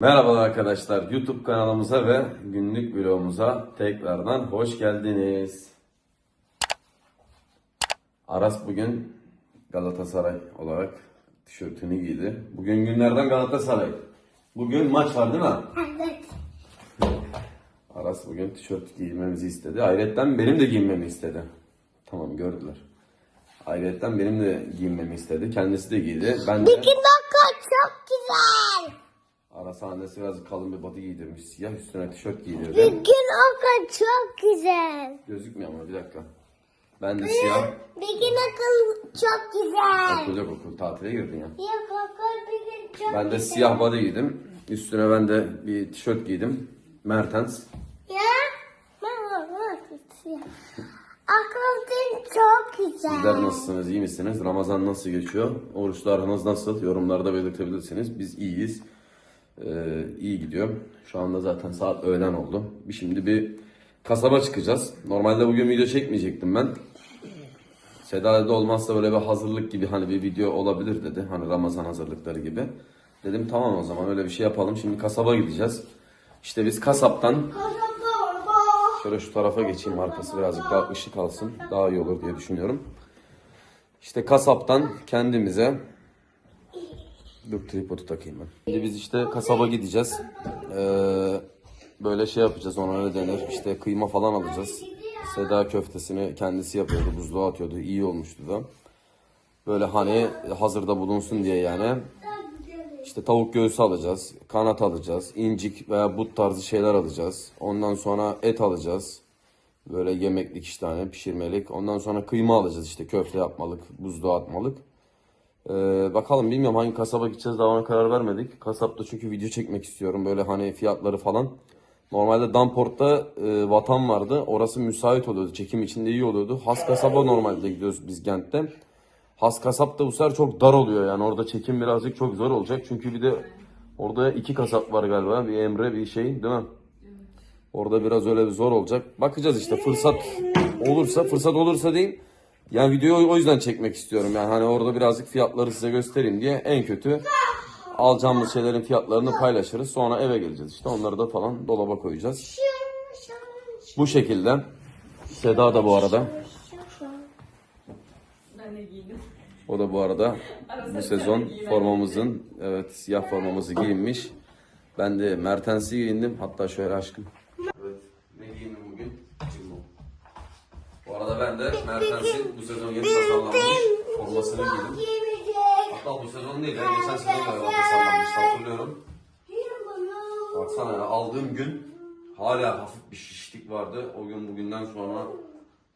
Merhaba arkadaşlar. YouTube kanalımıza ve günlük vlogumuza tekrardan hoş geldiniz. Aras bugün Galatasaray olarak tişörtünü giydi. Bugün günlerden Galatasaray. Bugün maç var değil mi? Evet. Aras bugün tişört giymemizi istedi. Hayretten benim de giymemi istedi. Tamam gördüler. Hayretten benim de giymemi istedi. Kendisi de giydi. Ben de... İki dakika çok güzel. Aras annesi biraz kalın bir body giydirmiş. Siyah üstüne tişört giydirdi. Bugün oka çok güzel. Gözükmüyor ama bir dakika. Ben de siyah. Bugün okul çok güzel. Okul yok okul tatile girdin ya. Yok okul bugün çok Ben de güzel. siyah body giydim. Üstüne ben de bir tişört giydim. Mertens. Ya. Ben var siyah. Okul dün çok güzel. Sizler nasılsınız? iyi misiniz? Ramazan nasıl geçiyor? Oruçlarınız nasıl? Yorumlarda belirtebilirsiniz. Biz iyiyiz. Ee, iyi gidiyor. Şu anda zaten saat öğlen oldu. Bir şimdi bir kasaba çıkacağız. Normalde bugün video çekmeyecektim ben. Seda'da olmazsa böyle bir hazırlık gibi hani bir video olabilir dedi. Hani Ramazan hazırlıkları gibi. Dedim tamam o zaman öyle bir şey yapalım. Şimdi kasaba gideceğiz. İşte biz kasaptan Şöyle şu tarafa geçeyim arkası birazcık daha ışık alsın. Daha iyi olur diye düşünüyorum. İşte kasaptan kendimize Dur tripodu takayım ben. Şimdi biz işte kasaba gideceğiz. Ee, böyle şey yapacağız ona ne denir işte kıyma falan alacağız. Seda köftesini kendisi yapıyordu buzluğa atıyordu iyi olmuştu da. Böyle hani hazırda bulunsun diye yani. İşte tavuk göğsü alacağız, kanat alacağız, incik veya but tarzı şeyler alacağız. Ondan sonra et alacağız. Böyle yemeklik işte hani pişirmelik. Ondan sonra kıyma alacağız işte köfte yapmalık, buzluğa atmalık. Ee, bakalım bilmiyorum hangi kasaba gideceğiz daha ona karar vermedik. Kasapta çünkü video çekmek istiyorum böyle hani fiyatları falan. Normalde Danport'ta e, vatan vardı. Orası müsait oluyordu. Çekim içinde iyi oluyordu. Has kasaba normalde gidiyoruz biz Gent'te. Has kasap da bu sefer çok dar oluyor yani orada çekim birazcık çok zor olacak. Çünkü bir de orada iki kasap var galiba. Bir Emre bir şey değil mi? Orada biraz öyle bir zor olacak. Bakacağız işte fırsat olursa fırsat olursa değil. Yani videoyu o yüzden çekmek istiyorum. Yani hani orada birazcık fiyatları size göstereyim diye en kötü alacağımız şeylerin fiyatlarını paylaşırız. Sonra eve geleceğiz işte onları da falan dolaba koyacağız. Bu şekilde. Seda da bu arada. O da bu arada bu sezon formamızın evet siyah formamızı giyinmiş. Ben de Mertens'i giyindim. Hatta şöyle aşkım. Evet. Ne giyindim bugün? Cimbom. Arada ben de Mertens'in bu sezon yeni tasarlanmış formasını giydim. Hatta bu sezon değil ya geçen sezon galiba tasarlanmış hatırlıyorum. Baksana ya aldığım gün hala hafif bir şişlik vardı. O gün bugünden sonra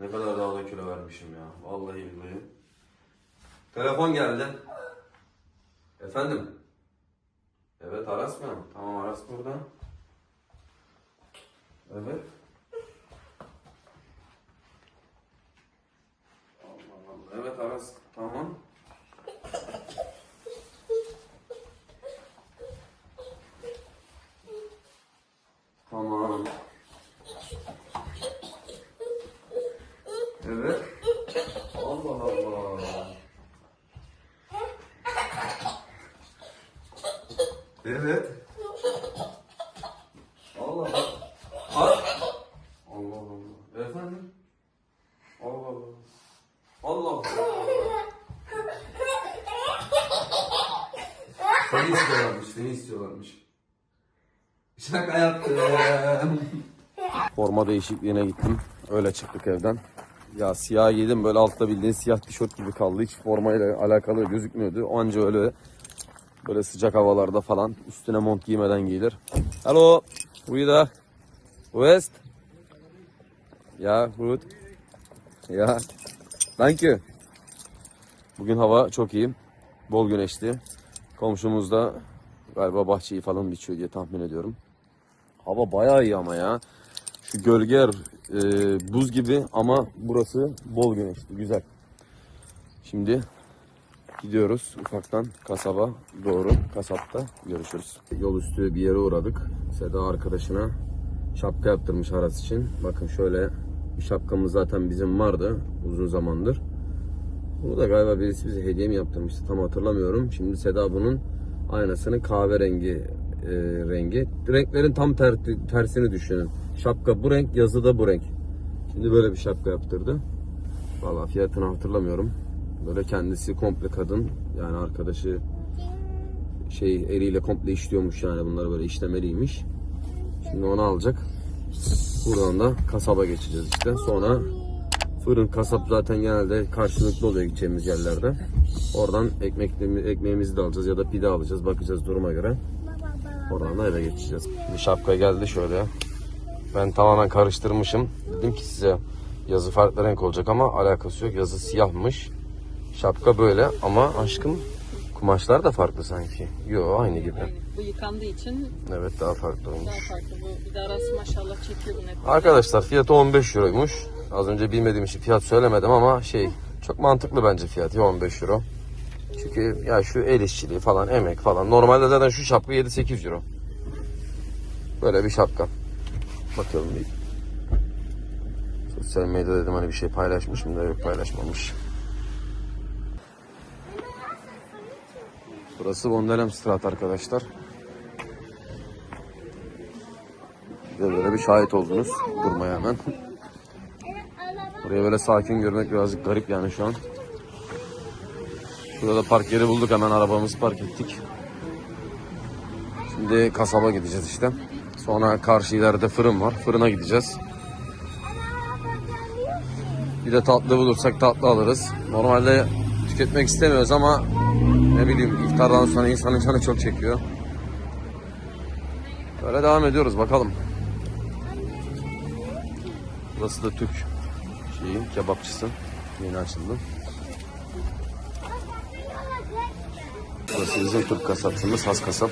ne kadar daha da kilo vermişim ya. Vallahi billahi. Telefon geldi. Efendim? Evet Aras mı? Tamam Aras burada. Evet. Allah Allah. Evet Aras. Tamam. Tamam. Evet. Allah Allah. Evet. Allah Allah. Ar- Allah Allah. Efendim? Allah Allah. Allah Allah. Seni istiyorlarmış. Şaka yaptım. Forma değişikliğine gittim. Öyle çıktık evden. Ya siyah giydim böyle altta bildiğin siyah tişört gibi kaldı. Hiç formayla alakalı gözükmüyordu. Anca öyle böyle sıcak havalarda falan üstüne mont giymeden giyilir. Hello, Uyda. West. Ya, good. Ya, thank you. Bugün hava çok iyi. Bol güneşli. Komşumuz da galiba bahçeyi falan biçiyor diye tahmin ediyorum. Hava bayağı iyi ama ya. Şu gölge e, buz gibi ama burası bol güneşli. Güzel. Şimdi gidiyoruz ufaktan kasaba doğru. Kasapta görüşürüz. Yol üstü bir yere uğradık. Seda arkadaşına şapka yaptırmış Aras için. Bakın şöyle bir şapkamız zaten bizim vardı uzun zamandır. Bunu da galiba birisi bize hediye mi yaptırmıştı tam hatırlamıyorum. Şimdi Seda bunun aynasını kahverengi e, rengi. Renklerin tam ter- tersini düşünün. Şapka bu renk, yazı da bu renk. Şimdi böyle bir şapka yaptırdı. Valla fiyatını hatırlamıyorum. Böyle kendisi komple kadın. Yani arkadaşı şey eliyle komple işliyormuş yani bunları böyle işlemeliymiş. Şimdi onu alacak. Buradan da kasaba geçeceğiz işte. Sonra fırın kasap zaten genelde karşılıklı oluyor gideceğimiz yerlerde. Oradan ekmeğimizi de alacağız ya da pide alacağız. Bakacağız duruma göre. Oradan da eve geçeceğiz. Şimdi şapka geldi şöyle. Ben tamamen karıştırmışım. Dedim ki size yazı farklı renk olacak ama alakası yok. Yazı siyahmış. Şapka böyle ama aşkım kumaşlar da farklı sanki. Yo aynı gibi. Aynı. Bu yıkandığı için Evet daha farklı olmuş. daha farklı. Bu bir de arası maşallah çekiyor bunu hep. Arkadaşlar fiyatı 15 euroymuş. Az önce bilmediğim için fiyat söylemedim ama şey çok mantıklı bence fiyatı 15 euro. Çünkü ya şu el işçiliği falan emek falan. Normalde zaten şu şapka 7-8 euro. Böyle bir şapka. Bakalım bir. Sosyal medyada dedim hani bir şey paylaşmışım da yok paylaşmamış. Burası Vondelem Strat arkadaşlar. De böyle bir şahit oldunuz durmaya hemen. Buraya böyle sakin görmek birazcık garip yani şu an. Burada da park yeri bulduk hemen arabamızı park ettik. Şimdi kasaba gideceğiz işte. Sonra karşı ileride fırın var. Fırına gideceğiz. Bir de tatlı bulursak tatlı alırız. Normalde tüketmek istemiyoruz ama ne bileyim iftardan sonra insanın canı çok çekiyor. Böyle devam ediyoruz bakalım. Burası da Türk şeyi, kebapçısı. Yeni açıldı. Burası bizim Türk kasapçımız, has kasap.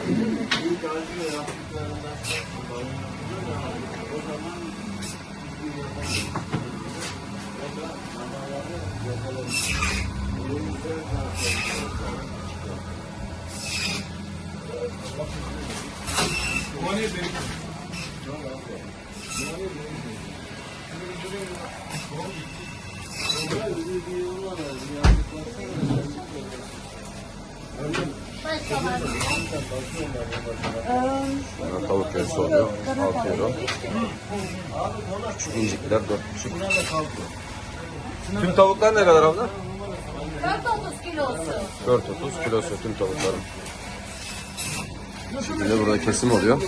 Sonra tavuk göğsü oluyor. 6 euro. İncikler 4,5. Tüm tavuklar ne kadar abla? 4.30 kilosu. 4.30 kilosu tüm tavukların. Şimdi burada kesim oluyor.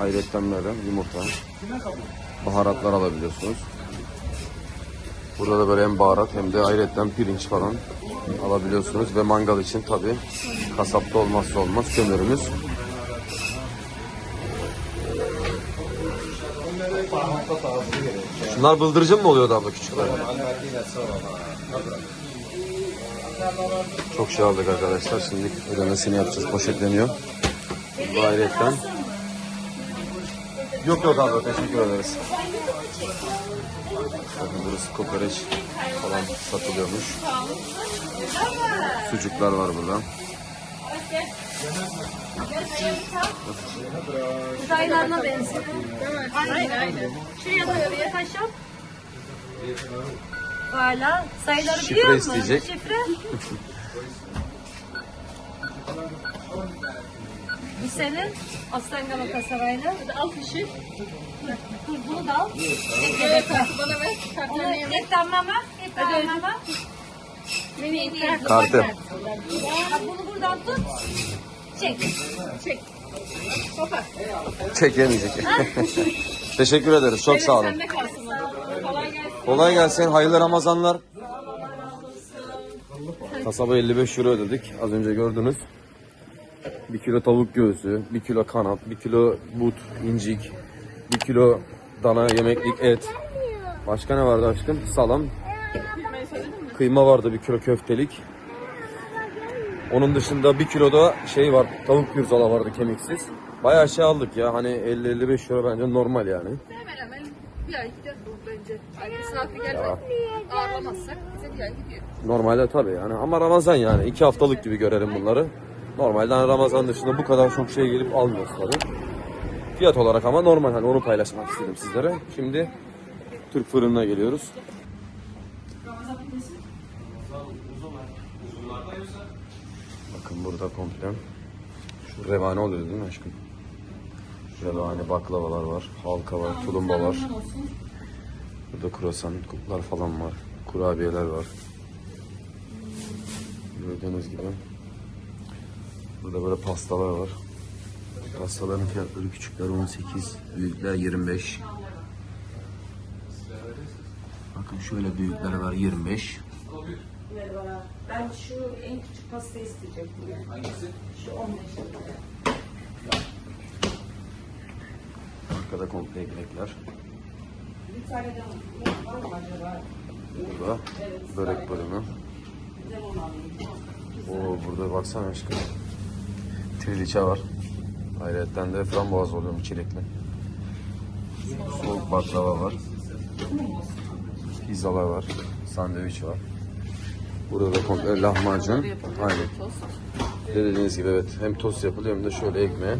Ayrıca böyle yumurta, baharatlar alabiliyorsunuz. Burada da böyle hem baharat hem de ayrıca pirinç falan alabiliyorsunuz ve mangal için tabi kasapta olmazsa olmaz kömürümüz. Şunlar bıldırcın mı oluyordu abla küçükler? Çok şey aldık arkadaşlar. Şimdi ödemesini yapacağız. Poşetleniyor. Bu ayrıyetten. Yok yok abla teşekkür ederiz. Bakın burası kokoreç falan satılıyormuş. Sucuklar var burada. Uzaylarına benziyor. Aynen aynen. Şuraya taş yap. Hala sayıları Şifre biliyor musun? isteyecek. Şifre. Bu senin Aslan Galatasaraylı. Al fişi. Dur bunu da al. Evet bana ver. Anneye ver. reklamlama. Reklamlama. Beni kart. Kartı. Bak bunu buradan tut. Çek. Çek. Kopar. Çekemeyecek. Teşekkür ederiz. Çok sağ olun. Kolay gelsin. Kolay gelsin. Hayırlı Ramazanlar. Kasaba 55 euro ödedik. Az önce gördünüz. Bir kilo tavuk göğsü, bir kilo kanat, bir kilo but, incik, bir kilo dana yemeklik et. Başka ne vardı aşkım? Salam. Kıyma vardı bir kilo köftelik. Onun dışında bir kilo da şey var, tavuk pirzola vardı kemiksiz. Bayağı şey aldık ya hani 50-55 euro bence normal yani. Hemen hemen bir ay gider bu bence. Ay misafir gelmez. Ağırlamazsak bize bir ay gidiyor. Normalde tabii yani ama Ramazan yani iki haftalık gibi görelim bunları. Normalde hani Ramazan dışında bu kadar çok şey gelip almıyoruz tabii. Fiyat olarak ama normal hani onu paylaşmak istedim sizlere. Şimdi Türk fırınına geliyoruz. Bakın burada komple Şu revane oluyor değil mi aşkım? Revane baklavalar var. Halka var. Tulumba var. Burada kruvasan, kuplar falan var. Kurabiyeler var. Gördüğünüz gibi. Burada böyle pastalar var. Pastaların fiyatları küçükler 18, büyükler 25. Bakın şöyle büyükler var 25. Merhaba. Ben şu en küçük pasta isteyecektim. Hangisi? Şu 15 lira. Arkada komple ekmekler. Bir tane daha var mı acaba? Burada börek bölümü. Oo burada baksana aşkım. Triliçe var. Hayretten de frambuaz oluyor mu çilekli. Soğuk baklava var. Pizzalar var. Sandviç var. Burada da komple lahmacun. Aynen. Dediğiniz gibi evet. Hem tost yapılıyor hem de şöyle ekmeğe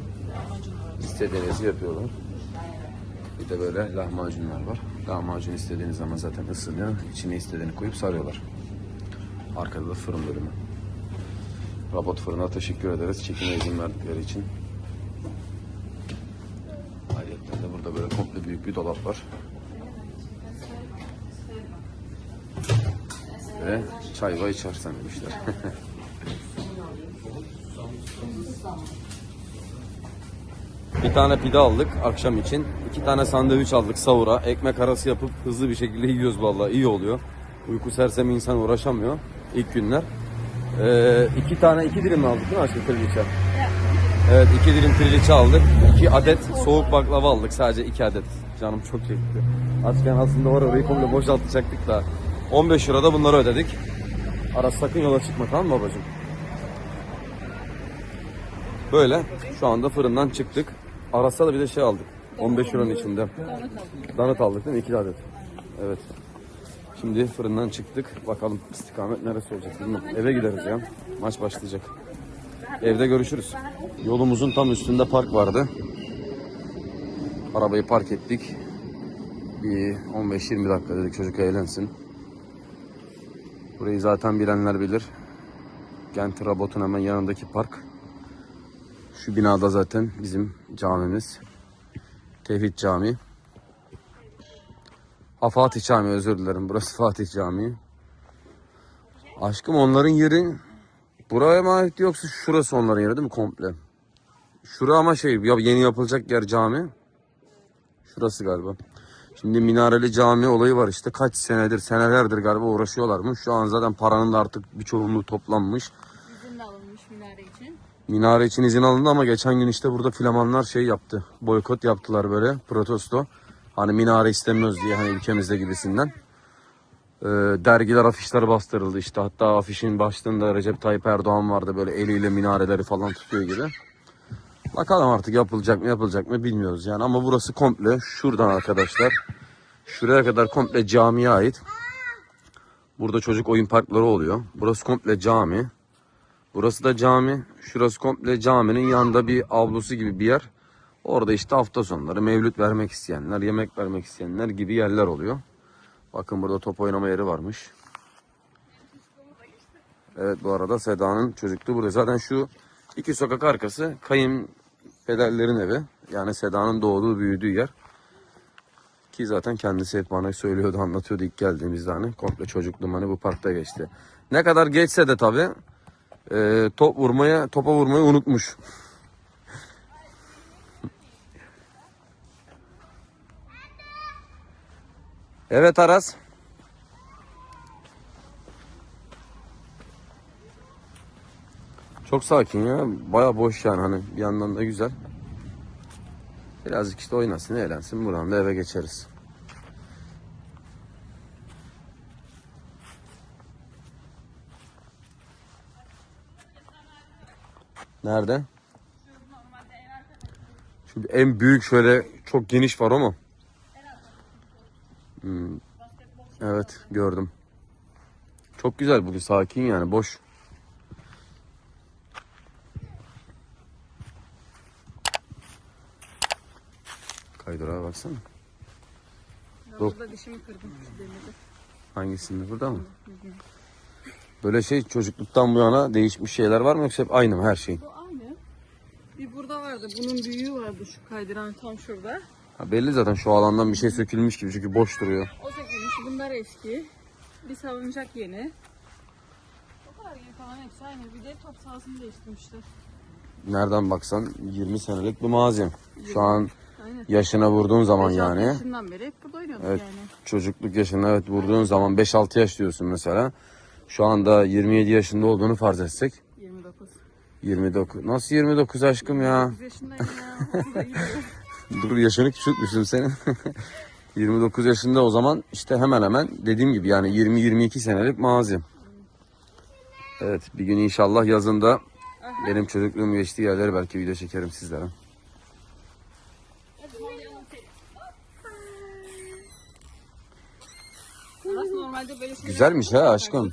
istediğinizi yapıyorlar. Bir de böyle lahmacunlar var. Lahmacun istediğiniz zaman zaten ısınıyor. İçine istediğini koyup sarıyorlar. Arkada da fırın bölümü. Robot fırına teşekkür ederiz çekime izin verdikleri için. Ayrıca de burada böyle komple büyük bir dolap var. Ve çay var içersen demişler. Bir tane pide aldık akşam için. iki tane sandviç aldık savura. Ekmek arası yapıp hızlı bir şekilde yiyoruz vallahi iyi oluyor. Uyku sersemi insan uğraşamıyor ilk günler. Ee, iki tane iki dilim mi aldık değil mi aşkım triliçe? Evet iki dilim triliçe aldık. iki adet soğuk baklava aldık sadece iki adet. Canım çok çekti. Açken aslında var orayı komple boşaltacaktık da. 15 euro da bunları ödedik. Aras sakın yola çıkma tamam mı babacığım? Böyle şu anda fırından çıktık. Aras'a da bir de şey aldık. 15 euronun içinde. Donut aldık değil mi? İki adet. Evet. Şimdi fırından çıktık. Bakalım istikamet neresi olacak bilmiyorum. Eve gideriz ya. Maç başlayacak. Evde görüşürüz. Yolumuzun tam üstünde park vardı. Arabayı park ettik. Bir 15-20 dakika dedik çocuk eğlensin. Burayı zaten bilenler bilir. Gent Rabot'un hemen yanındaki park. Şu binada zaten bizim camimiz. Tevhid Camii. Ha Fatih Camii özür dilerim. Burası Fatih Camii. Aşkım onların yeri buraya mı ait yoksa şurası onların yeri değil mi komple? Şura ama şey ya yeni yapılacak yer cami. Şurası galiba. Şimdi minareli cami olayı var işte kaç senedir senelerdir galiba uğraşıyorlarmış. Şu an zaten paranın da artık bir çoğunluğu toplanmış. İzinle alınmış minare için. Minare için izin alındı ama geçen gün işte burada flamanlar şey yaptı. Boykot yaptılar böyle protesto. Hani minare istemiyoruz diye hani ülkemizde gibisinden. Ee, dergiler afişler bastırıldı işte. Hatta afişin başlığında Recep Tayyip Erdoğan vardı böyle eliyle minareleri falan tutuyor gibi. Bakalım artık yapılacak mı yapılacak mı bilmiyoruz yani. Ama burası komple şuradan arkadaşlar. Şuraya kadar komple camiye ait. Burada çocuk oyun parkları oluyor. Burası komple cami. Burası da cami. Şurası komple caminin yanında bir avlusu gibi bir yer. Orada işte hafta sonları mevlüt vermek isteyenler, yemek vermek isteyenler gibi yerler oluyor. Bakın burada top oynama yeri varmış. Evet bu arada Seda'nın çocukluğu burada. Zaten şu iki sokak arkası kayınpederlerin evi. Yani Seda'nın doğduğu büyüdüğü yer. Ki zaten kendisi hep bana söylüyordu, anlatıyordu ilk geldiğimizde hani. Komple çocukluğum hani bu parkta geçti. Ne kadar geçse de tabii e, top vurmaya, topa vurmayı unutmuş. Evet Aras. Çok sakin ya. Baya boş yani hani bir yandan da güzel. Birazcık işte oynasın, eğlensin. Buradan da eve geçeriz. Nerede? Şu en büyük şöyle çok geniş var o mu? Hmm. Evet gördüm. Çok güzel bugün sakin yani boş. Kaydırağa baksana. Ben Yok. burada dişimi kırdım. Hangisinde burada mı? Böyle şey çocukluktan bu yana değişmiş şeyler var mı yoksa hep aynı mı her şey? Bu aynı. Bir burada vardı. Bunun büyüğü vardı şu kaydıran tam şurada. Ha, belli zaten şu alandan bir şey sökülmüş gibi çünkü boş duruyor. O sökülmüş. Bunlar eski. Bir salıncak yeni. O kadar yeni falan hepsi aynı. Bir de top sahasını değiştirmişler. Nereden baksan 20 senelik bir mazim. Şu an Aynen. yaşına vurduğun zaman yani. yaşından beri hep burada oynuyorduk Evet. yani. Çocukluk yaşına evet vurduğun zaman 5-6 yaş diyorsun mesela. Şu anda 27 yaşında olduğunu farz etsek. 29. 29. Nasıl 29 aşkım ya? 9 yaşındayım ya. 30'da gidiyorum. Dur yaşını küçültmüşsün senin. 29 yaşında o zaman işte hemen hemen dediğim gibi yani 20-22 senelik mazi. Evet bir gün inşallah yazında benim çocukluğum geçtiği yerleri belki video çekerim sizlere. Güzelmiş ha aşkım.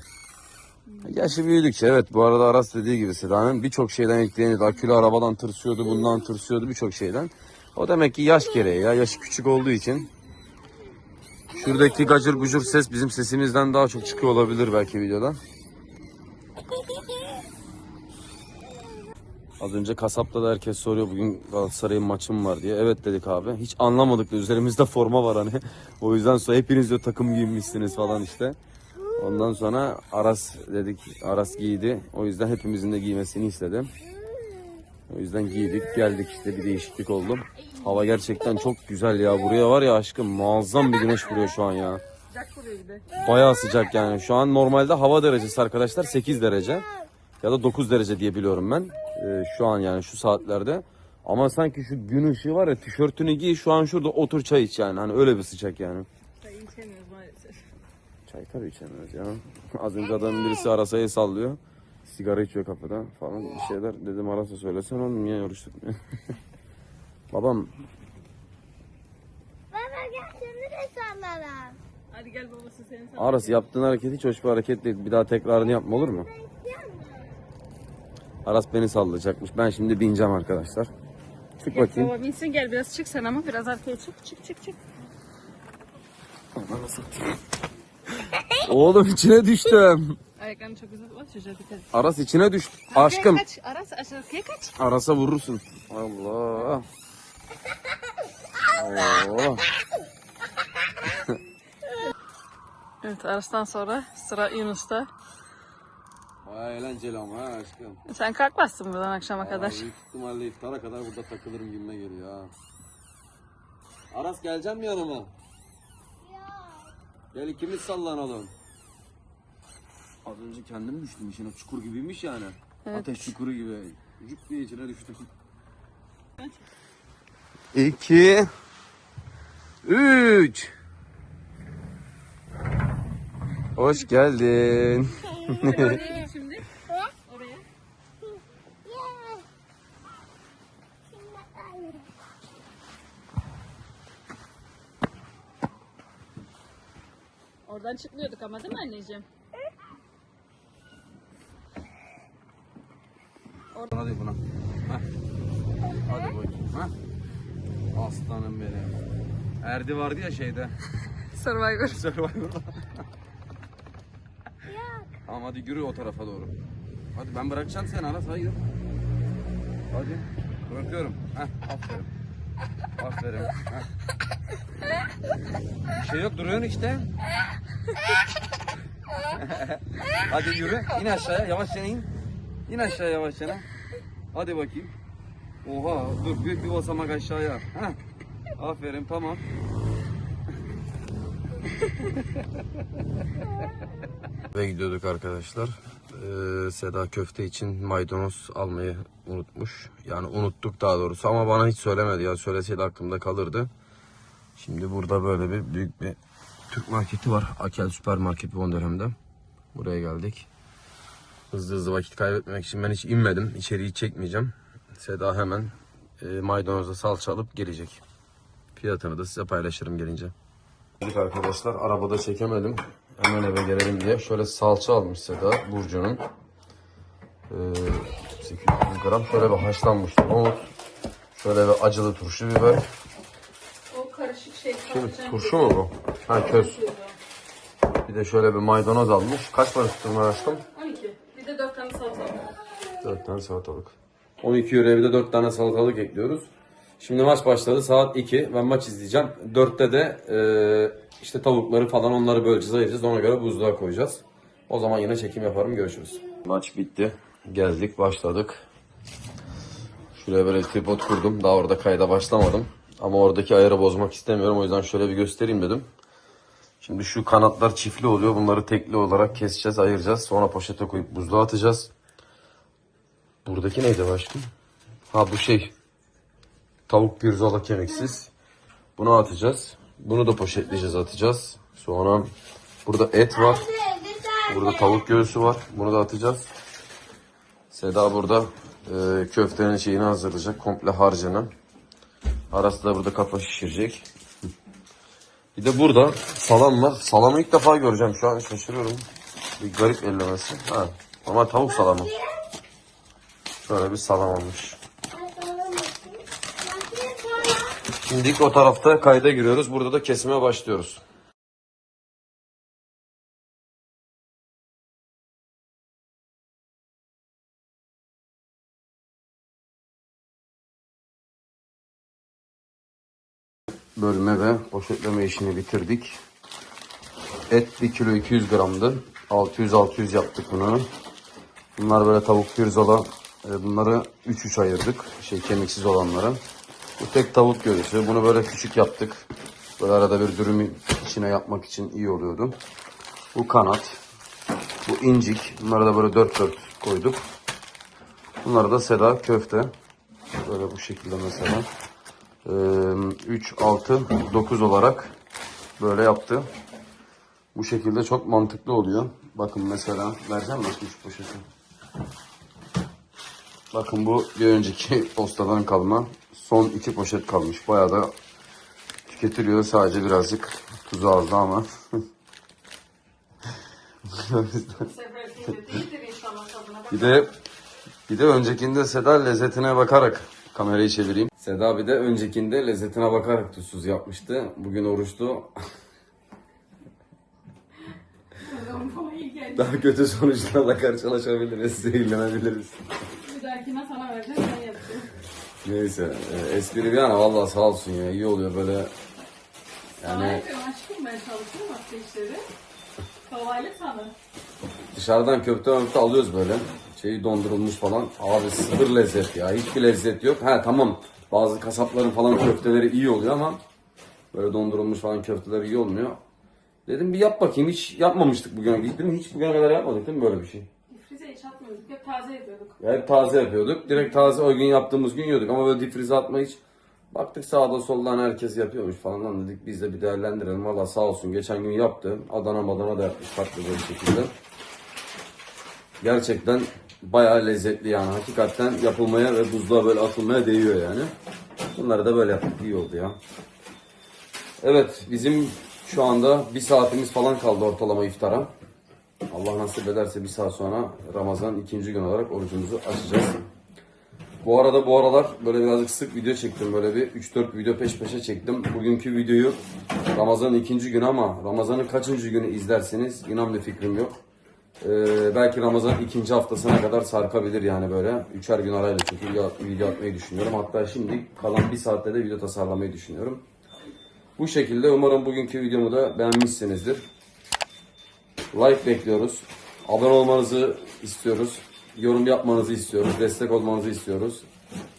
Yaşı büyüdükçe evet bu arada Aras dediği gibi Seda'nın birçok şeyden etkileniyordu. Akülü arabadan tırsıyordu, bundan tırsıyordu birçok şeyden. O demek ki yaş gereği ya. Yaşı küçük olduğu için. Şuradaki gacır gucur ses bizim sesimizden daha çok çıkıyor olabilir belki videoda. Az önce kasapta da herkes soruyor bugün Galatasaray'ın maçım var diye. Evet dedik abi. Hiç anlamadık da üzerimizde forma var hani. O yüzden sonra hepiniz de takım giyinmişsiniz falan işte. Ondan sonra Aras dedik. Aras giydi. O yüzden hepimizin de giymesini istedim. O yüzden giydik geldik işte bir değişiklik oldu. Hava gerçekten çok güzel ya. Buraya var ya aşkım muazzam bir güneş vuruyor şu an ya. Bayağı sıcak yani. Şu an normalde hava derecesi arkadaşlar 8 derece ya da 9 derece diye biliyorum ben. Ee, şu an yani şu saatlerde. Ama sanki şu gün ışığı var ya tişörtünü giy şu an şurada otur çay iç yani. Hani öyle bir sıcak yani. Çay içemiyoruz maalesef. Çay tabii içemiyoruz ya. Az önce adamın birisi arasayı sallıyor. Sigara içiyor kafede falan bir şeyler. Dedim arasa söylesen oğlum niye oruç tutmuyor? Babam Baba gel şimdi de sallarım. Hadi gel babası seni sana. Aras yaptığın hareket hiç hoş bir hareket değil. Bir daha tekrarını yapma olur mu? Aras beni sallayacakmış. Ben şimdi bineceğim arkadaşlar. Çık bakayım. Baba binsin gel biraz çık sen ama biraz arkaya çık çık çık çık. Oğlum içine düştüm. Ayaklarını çok güzel bak çocuğa dikkat et. Aras içine düştü. Aşkım. Kaç Aras aşağıya kaç. Aras'a vurursun. Allah. Allah. Evet Aras'tan sonra sıra Yunus'ta. Vay eğlenceli ama ha aşkım. Sen kalkmazsın buradan akşama kadar. Büyük ihtimalle iftara kadar burada takılırım gibime geliyor ha. Aras geleceğim mi yanıma? Gel ikimiz sallanalım. Az önce kendim düştüm içine çukur gibiymiş yani. Ateş çukuru gibi. Cuk diye içine düştüm. İki. Üç. Hoş geldin. Şimdi. Oraya. Oradan çıkmıyorduk ama değil mi anneciğim? Hadi buna. Heh. Hadi bakayım. Ha? Aslanım benim. Erdi vardı ya şeyde. Survivor. Survivor'da. tamam hadi yürü o tarafa doğru. Hadi ben bırakacağım seni Aras hayır. Hadi. Bırakıyorum. Heh, aferin. Aferin. Heh. Bir şey yok duruyorsun işte. hadi yürü. İn aşağıya yavaşça in. İn aşağıya yavaşça. Hadi bakayım. Oha dur büyük bir basamak aşağıya. Heh. Aferin tamam. Ve gidiyorduk arkadaşlar. Ee, Seda köfte için maydanoz almayı unutmuş. Yani unuttuk daha doğrusu ama bana hiç söylemedi ya. Söyleseydi aklımda kalırdı. Şimdi burada böyle bir büyük bir Türk marketi var. Akel süpermarket bu dönemde. Buraya geldik. Hızlı hızlı vakit kaybetmemek için ben hiç inmedim. İçeriği çekmeyeceğim. Seda hemen e, maydanozla salça alıp gelecek. Fiyatını da size paylaşırım gelince. Arkadaşlar arabada çekemedim. Hemen eve gelelim diye. Şöyle salça almış Seda Burcu'nun. Ee, 800 gram. Şöyle bir haşlanmış nohut. Şöyle bir acılı turşu biber. O karışık şey. Şimdi turşu mu bu? Ha köz. Bir de şöyle bir maydanoz almış. Kaç para tuttu bunlar aşkım? 12. Bir de 4 tane salata. 4 tane salatalık. 12 euroya bir de 4 tane salatalık ekliyoruz. Şimdi maç başladı saat 2. Ben maç izleyeceğim. 4'te de e, işte tavukları falan onları böleceğiz ayıracağız. Ona göre buzluğa koyacağız. O zaman yine çekim yaparım. Görüşürüz. Maç bitti. Geldik başladık. Şuraya böyle tripod kurdum. Daha orada kayda başlamadım. Ama oradaki ayarı bozmak istemiyorum. O yüzden şöyle bir göstereyim dedim. Şimdi şu kanatlar çiftli oluyor. Bunları tekli olarak keseceğiz, ayıracağız. Sonra poşete koyup buzluğa atacağız. Buradaki neydi başka? Ha bu şey. Tavuk pirzola kemiksiz. Bunu atacağız. Bunu da poşetleyeceğiz, atacağız. Sonra burada et var. Burada tavuk göğsü var. Bunu da atacağız. Seda burada e, köftenin şeyini hazırlayacak. Komple harcını. Arası da burada kafa şişirecek. Bir de burada salam var. Salamı ilk defa göreceğim şu an şaşırıyorum. Bir garip ellemesi. Ha, ama tavuk salamı. Şöyle bir salam olmuş. Şimdi o tarafta kayda giriyoruz. Burada da kesime başlıyoruz. Bölme ve poşetleme işini bitirdik. Et 1 kilo 200 gramdı. 600-600 yaptık bunu. Bunlar böyle tavuk pirzola. E, Bunları 3-3 ayırdık. Şey kemiksiz olanları. Bu tek tavuk göğsü. Bunu böyle küçük yaptık. Böyle arada bir dürüm içine yapmak için iyi oluyordu. Bu kanat. Bu incik. Bunları da böyle 4-4 koyduk. Bunları da seda köfte. Böyle bu şekilde mesela. Ee, 3, 6, 9 olarak böyle yaptı. Bu şekilde çok mantıklı oluyor. Bakın mesela vereceğim bakayım şu poşeti. Bakın bu bir önceki postadan kalma. Son iki poşet kalmış. Bayağı da tüketiliyor. Sadece birazcık tuzu azdı ama. Bir de bir de öncekinde Seda lezzetine bakarak kamerayı çevireyim. Seda bir de öncekinde lezzetine bakarak tuzsuz yapmıştı. Bugün oruçtu. Daha kötü sonuçlarla karşılaşabiliriz, zehirlenebiliriz. Bir dahakine sana vereceğim sen yapacaksın. Neyse, e, espri bir yana vallahi sağ olsun ya, iyi oluyor böyle. Sana Yani yapıyorum aşkım ben çalışıyorum hafta işleri. Kolaylık sana. dışarıdan köfte möfte alıyoruz böyle. Şeyi dondurulmuş falan. Abi sıfır lezzet ya, hiçbir lezzet yok. Ha tamam, bazı kasapların falan köfteleri iyi oluyor ama böyle dondurulmuş falan köfteleri iyi olmuyor. Dedim bir yap bakayım, hiç yapmamıştık bugüne, değil mi? Hiç bugüne kadar yapmadık değil mi böyle bir şey? Hiç. Hep taze yapıyorduk. Ya hep taze yapıyorduk. Direkt taze o gün yaptığımız gün yiyorduk ama böyle difrize atma hiç. Baktık sağda soldan herkes yapıyormuş falan lan dedik biz de bir değerlendirelim. Valla sağ olsun geçen gün yaptı. Adana madana da yapmış farklı bir şekilde. Gerçekten bayağı lezzetli yani. Hakikaten yapılmaya ve buzluğa böyle atılmaya değiyor yani. Bunları da böyle yaptık iyi oldu ya. Evet bizim şu anda bir saatimiz falan kaldı ortalama iftara. Allah nasip ederse bir saat sonra Ramazan ikinci gün olarak orucumuzu açacağız. Bu arada bu aralar böyle birazcık sık video çektim. Böyle bir 3-4 video peş peşe çektim. Bugünkü videoyu Ramazan'ın ikinci günü ama Ramazan'ın kaçıncı günü izlersiniz inan bir fikrim yok. Ee, belki Ramazan ikinci haftasına kadar sarkabilir yani böyle. Üçer gün arayla çünkü video, video atmayı düşünüyorum. Hatta şimdi kalan bir saatte de video tasarlamayı düşünüyorum. Bu şekilde umarım bugünkü videomu da beğenmişsinizdir. Like bekliyoruz. Abone olmanızı istiyoruz. Yorum yapmanızı istiyoruz. Destek olmanızı istiyoruz.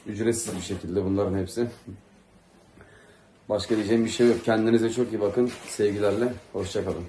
Ücretsiz bir şekilde bunların hepsi. Başka diyeceğim bir şey yok. Kendinize çok iyi bakın. Sevgilerle. Hoşçakalın.